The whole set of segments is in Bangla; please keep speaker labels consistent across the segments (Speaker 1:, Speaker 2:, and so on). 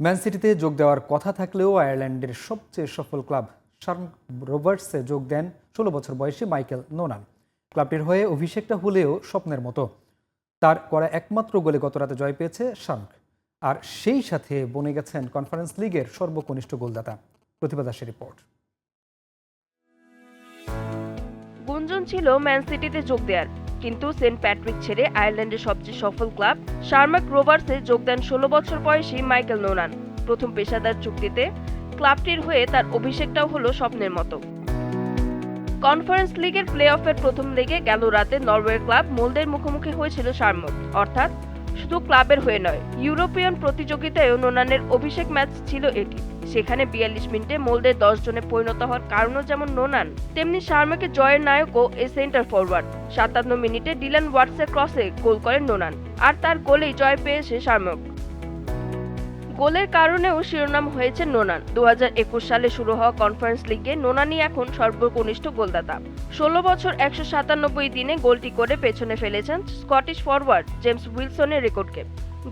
Speaker 1: ম্যান সিটিতে যোগ দেওয়ার কথা থাকলেও আয়ারল্যান্ডের সবচেয়ে সফল ক্লাব শার্ন রোভার্সে যোগ দেন ষোলো বছর বয়সী মাইকেল নোনান। ক্লাবটির হয়ে অভিষেকটা হলেও স্বপ্নের মতো। তার করা একমাত্র গোলে গতরাতে জয় পেয়েছে শার্ক আর সেই সাথে বনে গেছেন কনফারেন্স লিগের সর্বকনিষ্ঠ গোলদাতা। প্রতিভা দাসের রিপোর্ট।
Speaker 2: গুঞ্জন ছিল ম্যান সিটিতে যোগ দেওয়ার কিন্তু সেন্ট প্যাট্রিক ছেড়ে আয়ারল্যান্ডের সবচেয়ে সফল ক্লাব শার্মাক রোভার্সে যোগ দেন ষোলো বছর বয়সী মাইকেল নোনান প্রথম পেশাদার চুক্তিতে ক্লাবটির হয়ে তার অভিষেকটাও হলো স্বপ্নের মতো। কনফারেন্স লিগের প্লে অফের প্রথম লেগে গেল রাতে নরওয়ের ক্লাব মোলদের মুখোমুখি হয়েছিল শার্মক অর্থাৎ শুধু ক্লাবের হয়ে নয়, ইউরোপিয়ান প্রতিযোগিতায়ও নোনানের অভিষেক ম্যাচ ছিল এটি। সেখানে বিয়াল্লিশ মিনিটে মোলদের দশ জনে পরিণত হওয়ার কারণও যেমন নোনান, তেমনি শার্মাকে জয়ের নায়কও এই সেন্টার ফরওয়ার্ড সাতান্ন মিনিটে ডিলান ওয়াটসের ক্রসে গোল করেন নোনান, আর তার গোলেই জয় পেয়েছে শার্মক। গোলের কারণেও শিরোনাম হয়েছে নোনান। দু হাজার একুশ সালে শুরু হওয়া কনফারেন্স লিগে নোনানই এখন সর্বকনিষ্ঠ গোলদাতা। ষোলো বছর একশো সাতানব্বই দিনে গোলটি করে পেছনে ফেলেছেন স্কটিশ ফরওয়ার্ড জেমস উইলসনের রেকর্ডকে।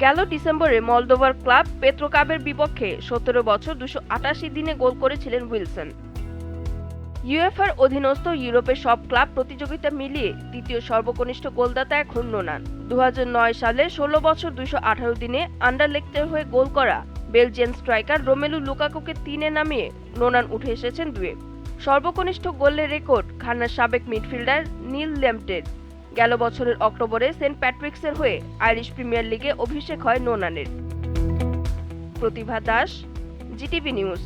Speaker 2: গেল ডিসেম্বরে মলদোভার ক্লাব পেত্রোকাবের বিপক্ষে সতেরো বছর দুশো আটাশি দিনে গোল করেছিলেন উইলসন। ইউএফআর অধীনস্থ ইউরোপের সব ক্লাব প্রতিযোগিতা মিলিয়ে দ্বিতীয় সর্বকনিষ্ঠ গোলদাতা এখন নোনান। দু হাজার নয় সালে ষোলো বছর দুশো আঠারো দিনে আন্ডারলেক্টের হয়ে গোল করা বেলজিয়ান স্ট্রাইকার রোমেলু লুকাকুকে তিনে নামিয়ে নোনান উঠে এসেছেন দুয়ে। সর্বকনিষ্ঠ গোলের রেকর্ড খান্নার সাবেক মিডফিল্ডার নীল ল্যাম্পটের। গেল বছরের অক্টোবরে সেন্ট প্যাট্রিক্সের হয়ে আইরিশ প্রিমিয়ার লিগে অভিষেক হয় নোনানের। Pratibha Das, GTV news.